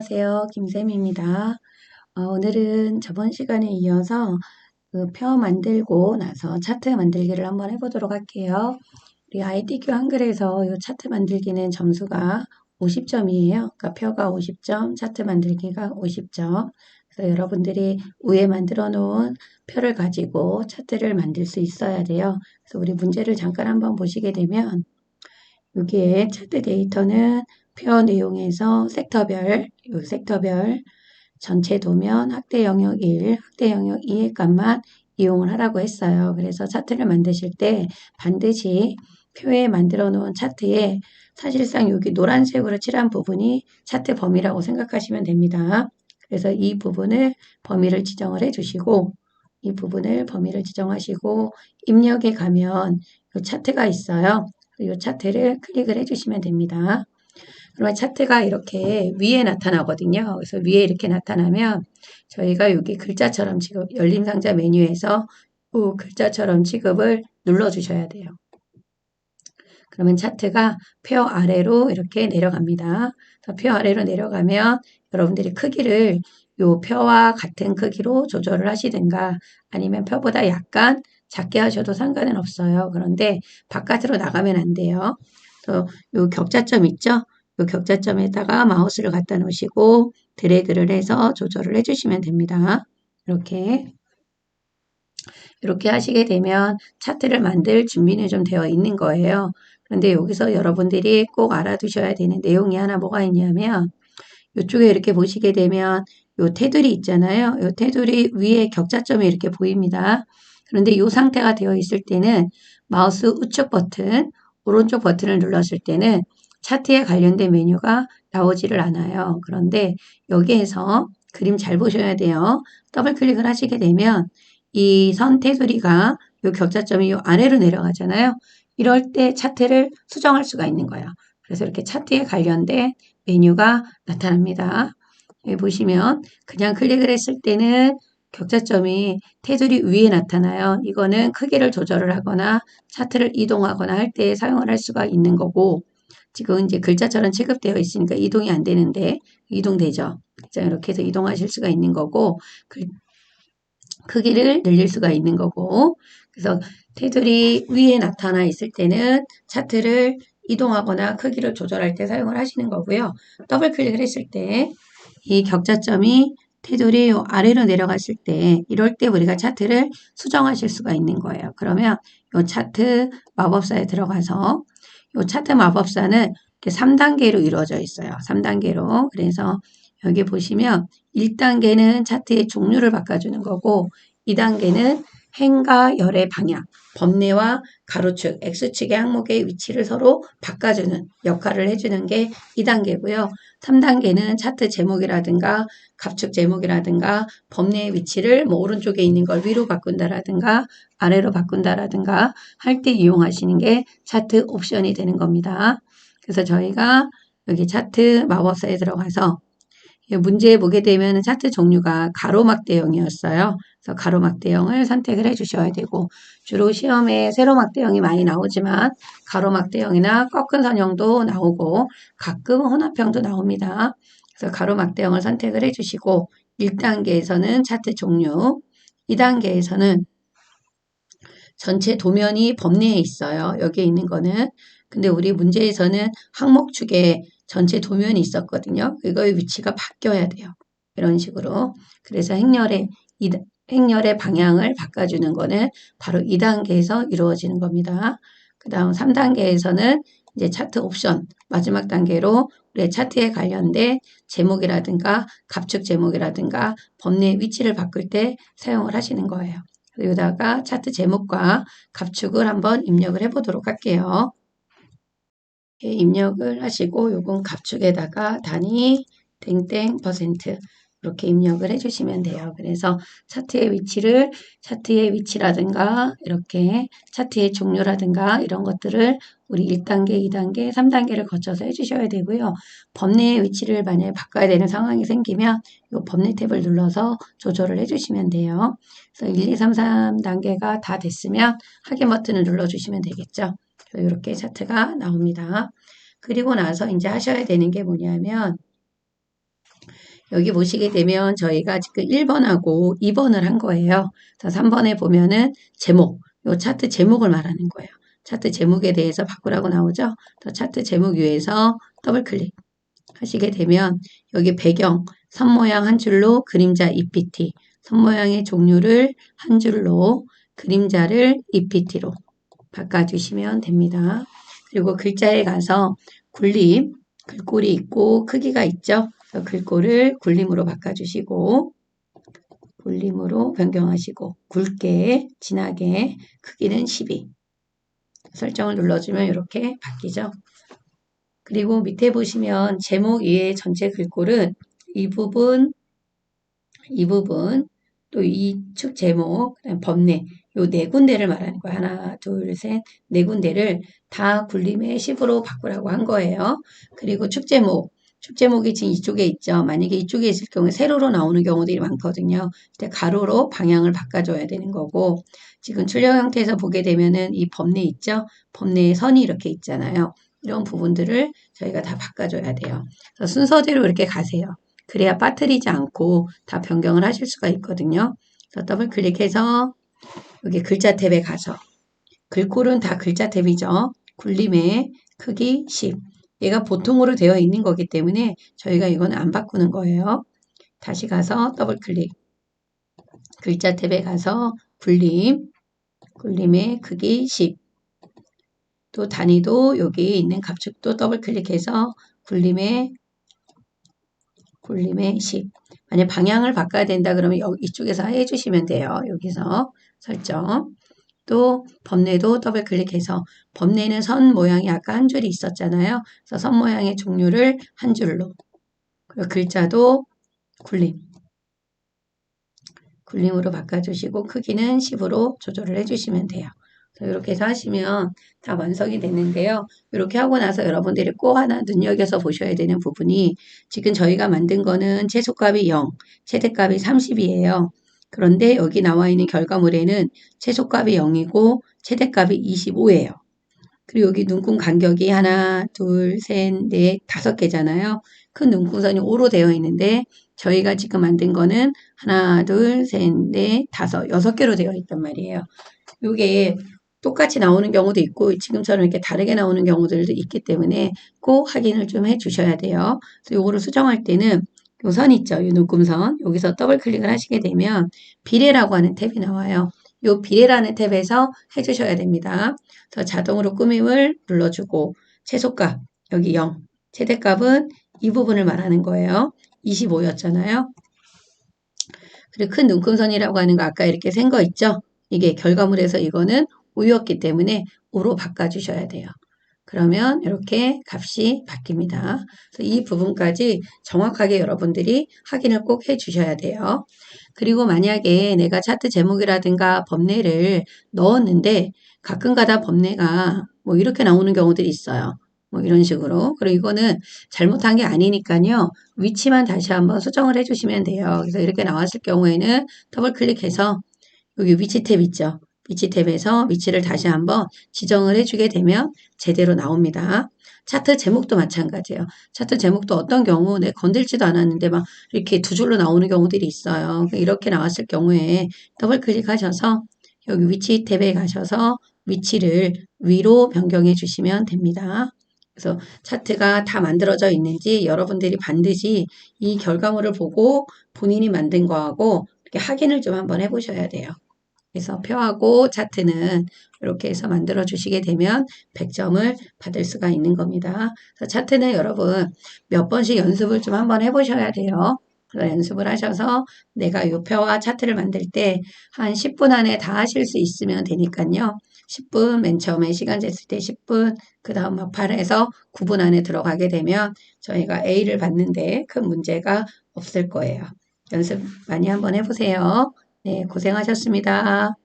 안녕하세요. 김쌤입니다. 어, 오늘은 저번 시간에 이어서 그 표 만들고 나서 차트 만들기를 한번 해보도록 할게요. 우리 ITQ 한글에서 이 차트 만들기는 점수가 50점이에요. 그러니까 표가 50점, 차트 만들기가 50점. 그래서 여러분들이 위에 만들어 놓은 표를 가지고 차트를 만들 수 있어야 돼요. 그래서 우리 문제를 잠깐 한번 보시게 되면 여기에 차트 데이터는 표 내용에서 섹터별, 요 섹터별 전체 도면 확대 영역 1, 확대 영역 2의 값만 이용을 하라고 했어요. 그래서 차트를 만드실 때 반드시 표에 만들어 놓은 차트에 사실상 여기 노란색으로 칠한 부분이 차트 범위라고 생각하시면 됩니다. 그래서 이 부분을 범위를 지정을 해 주시고 이 부분을 범위를 지정하시고 입력에 가면 이 차트가 있어요. 이 차트를 클릭을 해 주시면 됩니다. 그러면 차트가 이렇게 위에 나타나거든요. 그래서 위에 이렇게 나타나면 저희가 여기 글자처럼 지금 열린 상자 메뉴에서 그 글자처럼 취급을 눌러주셔야 돼요. 그러면 차트가 표 아래로 이렇게 내려갑니다. 표 아래로 내려가면 여러분들이 크기를 요 표와 같은 크기로 조절을 하시든가 아니면 표보다 약간 작게 하셔도 상관은 없어요. 그런데 바깥으로 나가면 안 돼요. 또 요 격자점 있죠? 요 격자점에다가 마우스를 갖다 놓으시고 드래그를 해서 조절을 해주시면 됩니다. 이렇게 이렇게 하시게 되면 차트를 만들 준비는 좀 되어 있는 거예요. 그런데 여기서 여러분들이 꼭 알아두셔야 되는 내용이 하나 뭐가 있냐면 이쪽에 이렇게 보시게 되면 요 테두리 있잖아요. 요 테두리 위에 격자점이 이렇게 보입니다. 그런데 이 상태가 되어 있을 때는 마우스 우측 버튼, 오른쪽 버튼을 눌렀을 때는 차트에 관련된 메뉴가 나오지를 않아요. 그런데 여기에서 그림 잘 보셔야 돼요. 더블 클릭을 하시게 되면 이 선 테두리가 이 격자점이 이 아래로 내려가잖아요. 이럴 때 차트를 수정할 수가 있는 거예요. 그래서 이렇게 차트에 관련된 메뉴가 나타납니다. 여기 보시면 그냥 클릭을 했을 때는 격자점이 테두리 위에 나타나요. 이거는 크기를 조절을 하거나 차트를 이동하거나 할 때 사용을 할 수가 있는 거고 지금 이제 글자처럼 취급되어 있으니까 이동이 안 되는데 이동되죠. 자, 이렇게 해서 이동하실 수가 있는 거고 글, 크기를 늘릴 수가 있는 거고 그래서 테두리 위에 나타나 있을 때는 차트를 이동하거나 크기를 조절할 때 사용을 하시는 거고요. 더블 클릭을 했을 때 이 격자점이 테두리 아래로 내려갔을 때 이럴 때 우리가 차트를 수정하실 수가 있는 거예요. 그러면 이 차트 마법사에 들어가서 이 차트 마법사는 3단계로 이루어져 있어요. 3단계로. 그래서 여기 보시면 1단계는 차트의 종류를 바꿔주는 거고 2단계는 행과 열의 방향, 범례와 가로축, X축의 항목의 위치를 서로 바꿔주는 역할을 해주는 게 2단계고요. 3단계는 차트 제목이라든가 갑축 제목이라든가 범례의 위치를 뭐 오른쪽에 있는 걸 위로 바꾼다라든가 아래로 바꾼다라든가 할 때 이용하시는 게 차트 옵션이 되는 겁니다. 그래서 저희가 여기 차트 마법사에 들어가서 문제에 보게 되면 차트 종류가 가로막 대형이었어요. 그래서 가로막 대형을 선택을 해 주셔야 되고 주로 시험에 세로막 대형이 많이 나오지만 가로막 대형이나 꺾은 선형도 나오고 가끔 혼합형도 나옵니다. 그래서 가로막 대형을 선택을 해 주시고 1단계에서는 차트 종류 2단계에서는 전체 도면이 범례에 있어요. 여기에 있는 거는 근데 우리 문제에서는 항목축에 전체 도면이 있었거든요. 그거의 위치가 바뀌어야 돼요. 이런 식으로. 그래서 행렬의, 행렬의 방향을 바꿔주는 거는 바로 2단계에서 이루어지는 겁니다. 그 다음 3단계에서는 이제 차트 옵션 마지막 단계로 우리 차트에 관련된 제목이라든가 갑축 제목이라든가 범례 위치를 바꿀 때 사용을 하시는 거예요. 여기다가 차트 제목과 갑축을 한번 입력을 해보도록 할게요. 입력을 하시고 요건 갑축에다가 단위 땡땡 퍼센트 이렇게 입력을 해주시면 돼요. 그래서 차트의 위치를 차트의 위치라든가 이렇게 차트의 종류라든가 이런 것들을 우리 1단계, 2단계, 3단계를 거쳐서 해주셔야 되고요. 범례의 위치를 만약에 바꿔야 되는 상황이 생기면 이 범례 탭을 눌러서 조절을 해주시면 돼요. 그래서 1, 2, 3, 3단계가 다 됐으면 확인 버튼을 눌러주시면 되겠죠. 이렇게 차트가 나옵니다. 그리고 나서 이제 하셔야 되는 게 뭐냐면 여기 보시게 되면 저희가 지금 1번하고 2번을 한 거예요. 그래서 3번에 보면은 제목, 요 차트 제목을 말하는 거예요. 차트 제목에 대해서 바꾸라고 나오죠. 더 차트 제목 위에서 더블 클릭 하시게 되면 여기 배경, 선 모양 한 줄로 그림자 EPT, 선 모양의 종류를 한 줄로 그림자를 EPT로 바꿔주시면 됩니다. 그리고 글자에 가서 굴림, 글꼴이 있고 크기가 있죠. 글꼴을 굴림으로 바꿔주시고 굴림으로 변경하시고 굵게 진하게 크기는 12 설정을 눌러주면 이렇게 바뀌죠. 그리고 밑에 보시면 제목 위에 전체 글꼴은 이 부분, 이 부분, 또 이 축 제목, 법내 요 네 군데를 말하는 거예요. 하나, 둘, 셋, 네 군데를 다 굴림의 10으로 바꾸라고 한 거예요. 그리고 축 제목, 축 제목이 지금 이쪽에 있죠. 만약에 이쪽에 있을 경우에 세로로 나오는 경우들이 많거든요. 그때 가로로 방향을 바꿔줘야 되는 거고 지금 출력 형태에서 보게 되면은 이 법내 있죠. 법내에 선이 이렇게 있잖아요. 이런 부분들을 저희가 다 바꿔줘야 돼요. 순서대로 이렇게 가세요. 그래야 빠뜨리지 않고 다 변경을 하실 수가 있거든요. 더블 클릭해서 여기 글자 탭에 가서 글꼴은 다 글자 탭이죠. 굴림의 크기 10. 얘가 보통으로 되어 있는 거기 때문에 저희가 이거는 안 바꾸는 거예요. 다시 가서 더블 클릭. 글자 탭에 가서 굴림. 굴림의 크기 10. 또 단위도 여기 있는 값축도 더블 클릭해서 굴림의 굴림의 10. 만약 방향을 바꿔야 된다 그러면 여기 이쪽에서 해주시면 돼요. 여기서 설정. 또 범례도 더블 클릭해서 범례는 선 모양이 아까 한 줄이 있었잖아요. 그래서 선 모양의 종류를 한 줄로. 그리고 글자도 굴림. 굴림으로 바꿔주시고 크기는 10으로 조절을 해주시면 돼요. 이렇게 해서 하시면 다 완성이 되는데요. 이렇게 하고 나서 여러분들이 꼭 하나 눈여겨서 보셔야 되는 부분이 지금 저희가 만든 거는 최소값이 0, 최대값이 30이에요. 그런데 여기 나와 있는 결과물에는 최소값이 0이고 최대값이 25예요. 그리고 여기 눈금 간격이 하나, 둘, 셋, 넷, 다섯 개잖아요. 큰 눈금선이 5로 되어 있는데 저희가 지금 만든 거는 하나, 둘, 셋, 넷, 다섯, 여섯 개로 되어 있단 말이에요. 이게 똑같이 나오는 경우도 있고 지금처럼 이렇게 다르게 나오는 경우들도 있기 때문에 꼭 확인을 좀 해 주셔야 돼요. 그래서 요거를 수정할 때는 요선 있죠. 요 눈금선. 여기서 더블 클릭을 하시게 되면 비례라고 하는 탭이 나와요. 요 비례라는 탭에서 해주셔야 됩니다. 그래서 자동으로 꾸밈을 눌러주고 최소값 여기 0 최대값은 이 부분을 말하는 거예요. 25였잖아요. 그리고 큰 눈금선이라고 하는 거 아까 이렇게 센 거 있죠? 이게 결과물에서 이거는 5였기 때문에 5로 바꿔주셔야 돼요. 그러면 이렇게 값이 바뀝니다. 이 부분까지 정확하게 여러분들이 확인을 꼭 해주셔야 돼요. 그리고 만약에 내가 차트 제목이라든가 범례를 넣었는데 가끔가다 범례가 뭐 이렇게 나오는 경우들이 있어요. 뭐 이런 식으로. 그리고 이거는 잘못한 게 아니니까요. 위치만 다시 한번 수정을 해주시면 돼요. 그래서 이렇게 나왔을 경우에는 더블 클릭해서 여기 위치 탭 있죠. 위치 탭에서 위치를 다시 한번 지정을 해주게 되면 제대로 나옵니다. 차트 제목도 마찬가지예요. 차트 제목도 어떤 경우 내 건들지도 않았는데 막 이렇게 두 줄로 나오는 경우들이 있어요. 이렇게 나왔을 경우에 더블 클릭하셔서 여기 위치 탭에 가셔서 위치를 위로 변경해 주시면 됩니다. 그래서 차트가 다 만들어져 있는지 여러분들이 반드시 이 결과물을 보고 본인이 만든 거하고 이렇게 확인을 좀 한번 해보셔야 돼요. 그래서 표하고 차트는 이렇게 해서 만들어 주시게 되면 100점을 받을 수가 있는 겁니다. 그래서 차트는 여러분 몇 번씩 연습을 좀 한번 해보셔야 돼요. 연습을 하셔서 내가 이 표와 차트를 만들 때 한 10분 안에 다 하실 수 있으면 되니까요. 10분 맨 처음에 시간 쟀을 때 10분 그 다음 막판에서 9분 안에 들어가게 되면 저희가 A를 받는데 큰 문제가 없을 거예요. 연습 많이 한번 해보세요. 네, 고생하셨습니다.